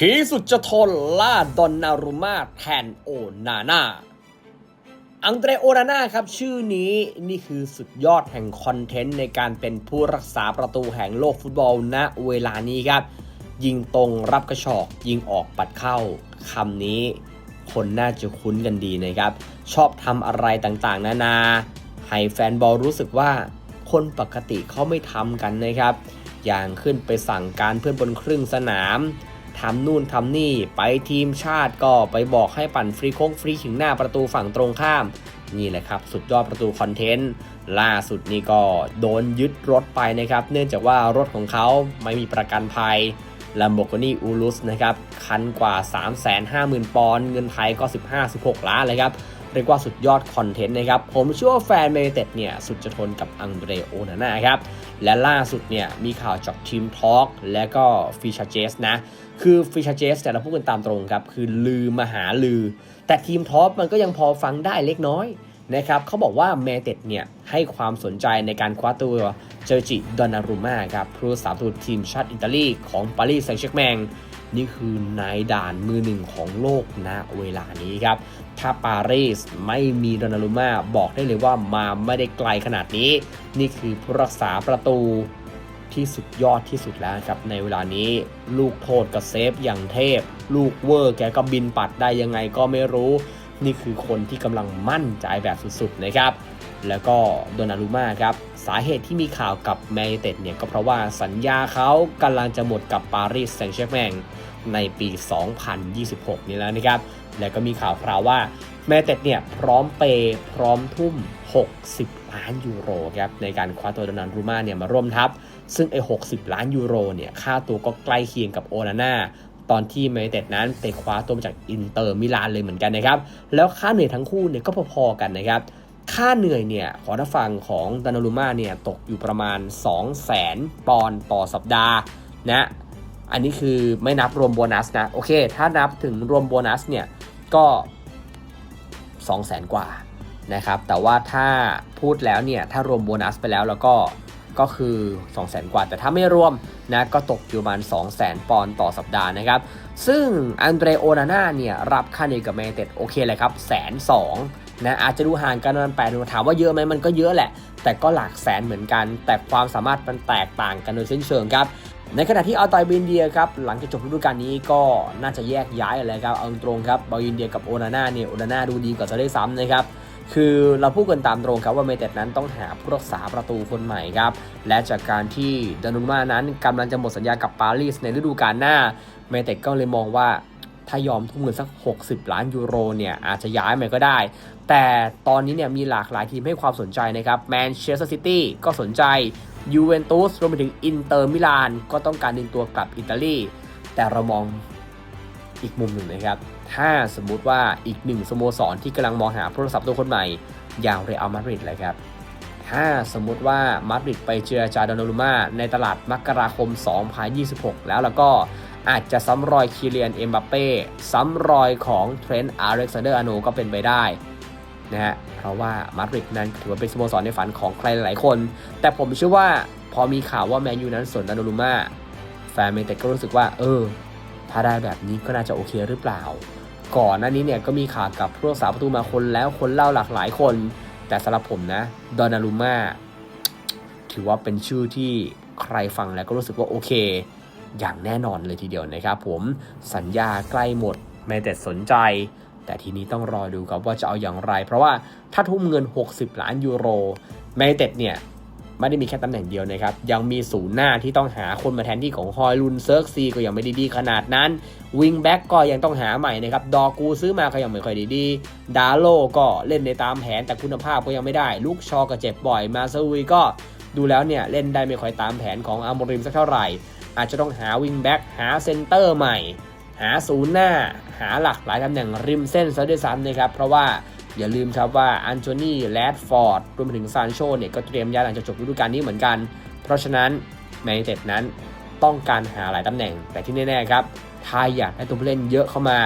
ผีสุดจะทนล่าดอนนารุมาแทนโอนาน่าอังเดรโอนาน่าครับ ชื่อนี้นี่คือสุดยอดแห่งคอนเทนต์ในการเป็นผู้รักษาประตูแห่งโลกฟุตบอลณเวลานี้ครับ ยิงตรงรับกระชอก ยิงออกปัดเข้าคำนี้ คนน่าจะคุ้นกันดีนะครับ ชอบทำอะไรต่างๆ นานา ให้แฟนบอลรู้สึกว่าคนปกติเขาไม่ทำกันนะครับ อย่างขึ้นไปสั่งการเพื่อนบนครึ่งสนาม ทำนู่นทำนี่ ไปทีมชาติก็ไปบอกให้ปั่นฟรีโค้งฟรีถึงหน้าประตูฝั่งตรงข้าม นี่แหละครับ สุดยอดประตูคอนเทนต์ ล่าสุดนี่ก็โดนยึดรถไปนะครับ เนื่องจากว่ารถของเขาไม่มีประกันภัย Lamborghini Urus นะครับ คันกว่า 350,000 ปอนด์ เงินไทยก็ 15-16 ล้านเลยครับ เรียกว่าสุดยอดคอนเทนต์นะครับ ผมเชื่อว่าแฟนเมเต็ดเนี่ย สุดจะทนกับอังเดรโอนาน่าครับ และล่าสุดเนี่ย มีข่าวจากทีมทอล์กและก็ฟิชเจสนะ คือฟิชเจสแต่เราพูดกันตามตรงครับ คือลือมหาลือ แต่ทีมทอล์มันก็ยังพอฟังได้เล็กน้อยนะครับเขาบอกว่าเมเต็ดเนี่ยให้ความสนใจในการคว้าตัว เจอร์จิดอนนารุมาครับผู้สาประตูทีมชาติอิตาลีของปารีสแซงต์แชร์กแมงนี่คือนายด่านมือหนึ่งของโลกณเวลานี้ครับ ถ้าปารีสไม่มีดอนนารุมาบอกได้เลยว่ามาไม่ได้ไกลขนาดนี้ นี่คือผู้รักษาประตูที่สุดยอดที่สุดแล้วครับ ในเวลานี้ลูกโทษก็เซฟอย่างเทพ ลูกเวอร์แกก็บินปัดได้ยังไงก็ไม่รู้ นี่คือคนที่กำลังมั่นใจแบบสุดๆนะครับ แล้วก็โดนารุมาครับ สาเหตุที่มีข่าวกับแมนยูเต็ดเนี่ยก็เพราะว่าสัญญาเขากำลังจะหมดกับปารีสแซงต์แชร์แมงในปี 2026 นี้แล้วนะครับ แล้วก็มีข่าวคราวว่าแมนเต็ดเนี่ยพร้อมเปย์พร้อมทุ่ม 60 ล้านยูโรครับในการคว้าตัวโดนารุมาเนี่ยมาร่วมทัพ ซึ่งไอ้60 ล้านยูโรเนี่ยค่าตัวก็ใกล้เคียงกับโอนาน่า ตอนที่มนยูเต็ดนั้นไปคว้าตัวมาจากอินเตอร์มิลานเลยเหมือนกันนะครับแล้วค่าเหนื่อยทั้งคู่เนี่ยก็พอๆกันนะครับค่าเหนื่อยเนี่ยขอถ้าฟังของดานารุมาเนี่ยตกอยู่ประมาณ 2 0 0แสนปอนด์ต่อสัปดาห์นะอันนี้คือไม่นับรวมโบนัสนะโอเค ถ้านับถึงรวมโบนัสเนี่ยก็2 0 0แสนกว่านะครับแต่ว่าถ้าพูดแล้วเนี่ยถ้ารวมโบนัสไปแล้วแล้วก็ ก็คือ 2 0 0แสนกว่า แต่ถ้าไม่รวมนะก็ตกอยู่ประมาณ 2 0 0แสนปอนด์ต่อสัปดาห์นะครับ ซึ่งอันเดรโอนาน่าเนี่ยรับค่าเหนื่อยกับแมนเต็ดโอเคเลยครับแสนสองนะอาจจะดูห่างกันประมาณแปดถามว่าเยอะไหมมันก็เยอะแหละ แต่ก็หลักแสนเหมือนกัน แต่ความสามารถมันแตกต่างกันโดยสิ้นเชิงครับในขณะที่อัลตอยบินเดียครับหลังจากจบฤดูกาลนี้ก็น่าจะแยกย้ายอะไรครับเอาตรงครับบาอินเดียกับโอนาน่าเนี่ยโอนาน่าดูดีกว่าจะได้ซ้ำนะครับ คือเราพูดกันตามตรงครับว่าเมเต็ดนั้นต้องหาผู้รักษาประตูคนใหม่ครับ และจากการที่ดานุมานั้นกำลังจะหมดสัญญากับปารีสในฤดูกาลหน้า เมเต็ดก็เลยมองว่าถ้ายอมทุ่มเงินสัก 60 ล้านยูโรเนี่ยอาจจะย้ายไปก็ได้ แต่ตอนนี้เนี่ยมีหลากหลายทีมให้ความสนใจนะครับแมนเชสเตอร์ซิตี้ก็สนใจยูเวนตุสรวมไปถึงอินเตอร์มิลานก็ต้องการดึงตัวกลับอิตาลีแต่เรามอง อีกมุมหนึ่งนะครับ ถ้าสมมุติว่าอีกหนึ่งสโมสรที่กำลังมองหาผู้รักษาประตูคนใหม่ อย่างเรอัลมาดริดเลยครับ ถ้าสมมุติว่ามาดริดไปเจรจาดอนนารุมาในตลาดมกราคม 2026 แล้วแล้วก็อาจจะซ้ำรอยคีเลียนเอ็มบัปเป้ซ้ำรอยของเทรนต์อาร์เร็กซานเดอร์อาโนก็เป็นไปได้นะฮะเพราะว่ามาดริดนั้นถือว่าเป็นสโมสรในฝันของใครหลายคน แต่ผมเชื่อว่าพอมีข่าวว่าแมนยูนั้นสนดอนนารุมาแฟนเมนเตก็รู้สึกว่าเออ ถ้าได้แบบนี้ก็น่าจะโอเคหรือเปล่า ก่อนหน้านี้เนี่ยก็มีข่าวกับผู้รักษาประตูมาคนแล้วคนเล่าหลากหลายคน แต่สำหรับผมนะดอนนารุมาถือว่าเป็นชื่อที่ใครฟังแล้วก็รู้สึกว่าโอเค อย่างแน่นอนเลยทีเดียวนะครับผมสัญญาใกล้หมดแม้แต่สนใจ แต่ทีนี้ต้องรอดูครับว่าจะเอาอย่างไร เพราะว่าถ้าทุ่มเงิน 60 ล้านยูโรแมนเต็ดเนี่ย ไม่ได้มีแค่ตำแหน่งเดียวนะครับ ยังมีศูนย์หน้าที่ต้องหาคนมาแทนที่ของฮอยลุนเซิร์กซีก็ยังไม่ด้ดีขนาดนั้นวิงแบ็กก็ยังต้องหาใหม่นะครับ ดอกูซื้อมาก็ยังไม่ค่อยดีดีดาโลก็เล่นในตามแผนแต่คุณภาพก็ยังไม่ได้ ลูกชอก็เจ็บบ่อยมาซาอุยก็ดูแล้วเนี่ยเล่นได้ไม่ค่อยตามแผนของอัลโมริมสักเท่าไหร่ อาจจะต้องหาวิงแบ็กหาเซนเตอร์ใหม่ หาศูนย์หน้า หาหลักหลายตำแหน่งริมเส้นซะด้วยซ้ำนะครับเพราะว่า อย่าลืมครับว่าอันโทนีแรดฟอร์ดรวมถึงซานโชเนี่ยก็เตรียมย้ายหลังจากจบฤดูกาลนี้เหมือนกัน เพราะฉะนั้นแมนยูเต็ดนั้นต้องการหาหลายตำแหน่ง แต่ที่แน่ๆครับถ้าอยากให้ตัวผู้เล่นเยอะเข้ามา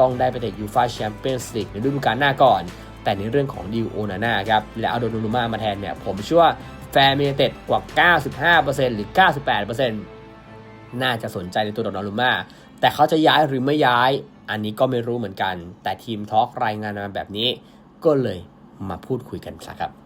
ต้องได้ไปเตะยูฟาแชมเปี้ยนส์ลีกในฤดูกาลหน้าก่อน แต่ในเรื่องของดิวโอนาน่าครับและอาโดนูรุมามาแทนเนี่ยผมเชื่อว่าแฟนแมเต็ดกว่า 95%หรือ 98%น่าจะสนใจในตัวดอนนารุมาแต่เขาจะย้ายหรือไม่ย้าย อันนี้ก็ไม่รู้เหมือนกัน แต่ทีมทอล์กรายงานมาแบบนี้ ก็เลยมาพูดคุยกันซะครับ